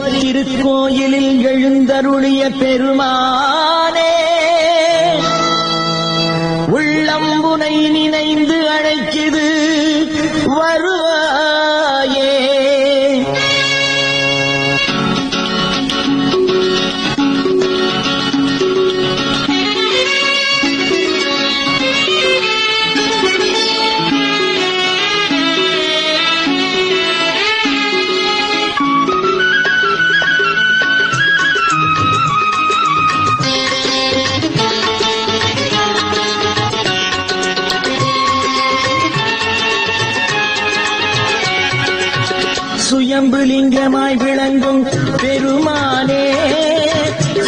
திருக்கோயிலில் எழுந்தருளிய பெருமா சுயம்பு லிங்கமாய் விளங்கும் பெருமானே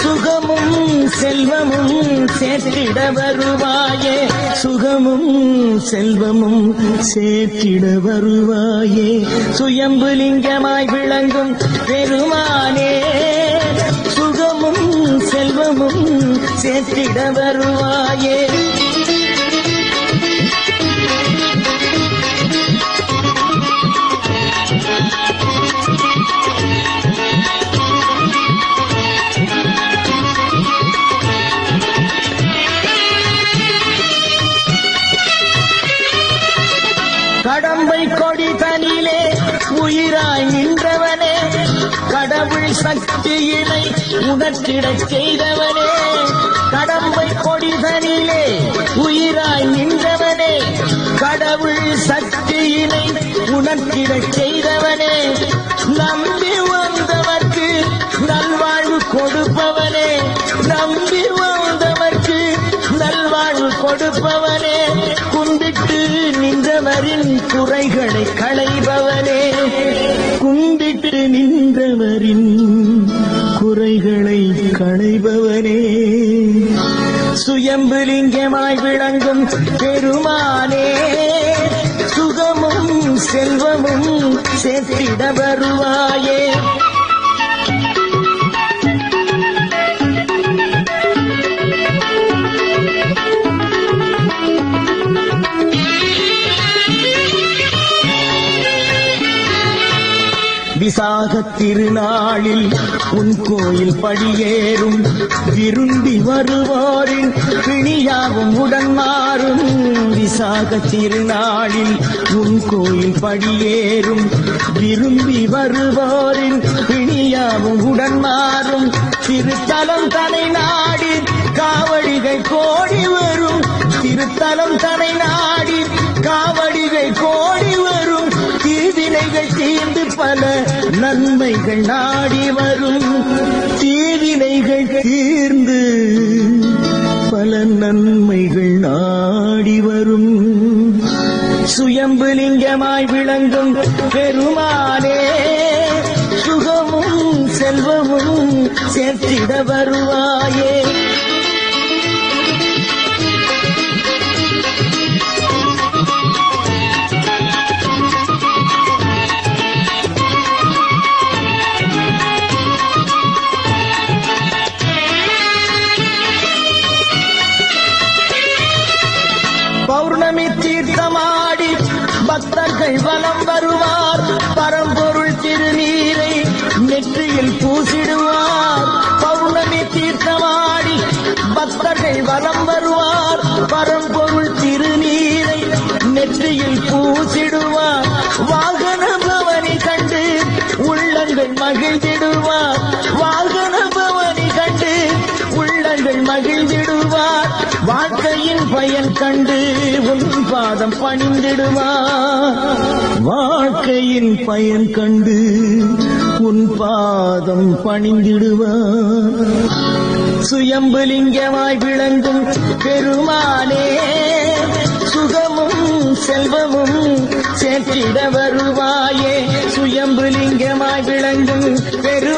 சுகமும் செல்வமும் சேர்த்திட வருவாயே சுகமும் செல்வமும் சேர்த்திட வருவாயே. சுயம்பு லிங்கமாய் விளங்கும் பெருமானே சுகமும் செல்வமும் சேர்த்திட வருவாயே. கடவுள் சக்தியினை உணர்த்திடச் செய்தவனே. கடம்பை கொடிதனிலே உயிராய் நின்றவனே. கடவுள் சக்தியினை உணர்த்திடச் செய்தவனே. நம்பி வந்தவர்க்கு நல்வாழ்வு கொடுப்பவனே. நம்பி வந்தவர்க்கு நல்வாழ்வு கொடுப்பவனே. கும்பிட்டு நின்றவரின் குறைகளை களைபவன் நின்றவரின் குறைகளை களைபவனே. சுயம்புலிங்கமாய் விளங்கும் பெருமானே சுகமும் செல்வமும் சேர்த்திட வருவாயே. விசாக திருநாளில் உன் கோயில் படியேறும். விரும்பி வருவோரின் பிணியாவும் உடன் மாறும் விசாக திருநாளில் உன் கோயில் படியேறும். விரும்பி வருவோரின் பிணியாவும் உடன் மாறும் திருத்தலம் தலை நாடி காவடிகை கோடி வரும். திருத்தலம் தலை நாடி காவடிகை கோடி பல நன்மைகள் நாடி வரும். தீவினைகள் தீர்ந்து பல நன்மைகள் நாடி வரும். சுயம்பு லிங்கமாய் விளங்கும் பெருமானே சுகமும் செல்வமும் சேர்த்திட வருவாயே. பௌர்ணமி தீர்த்தமாடி பக்தர்கள் வலம் வருவார். பரம்பொருள் திருநீரை நெற்றியில் பூசிடுவார். பௌர்ணமி தீர்த்தமாடி பக்தர்கள் வலம் வருவார். பரம்பொருள் திருநீரை நெற்றியில் பூசிடுவார். வாகன பவனி கண்டு உள்ளங்கள் மகிழ்ந்திடுவார். வாகன பவனி கண்டு உள்ளங்கள் மகிழ்ந்திடுவார். வாழ்க்கை பயன் கண்டு உன் பாதம் பணிந்திடுவா. வாழ்க்கையின் பயன் கண்டு உன் பாதம் பணிந்திடுவார் சுயம்புலிங்கமாய் விளங்கும் பெருமானே சுகமும் செல்வமும் சேர்த்திட வருவாயே. சுயம்புலிங்கமாய் விளங்கும் பெரு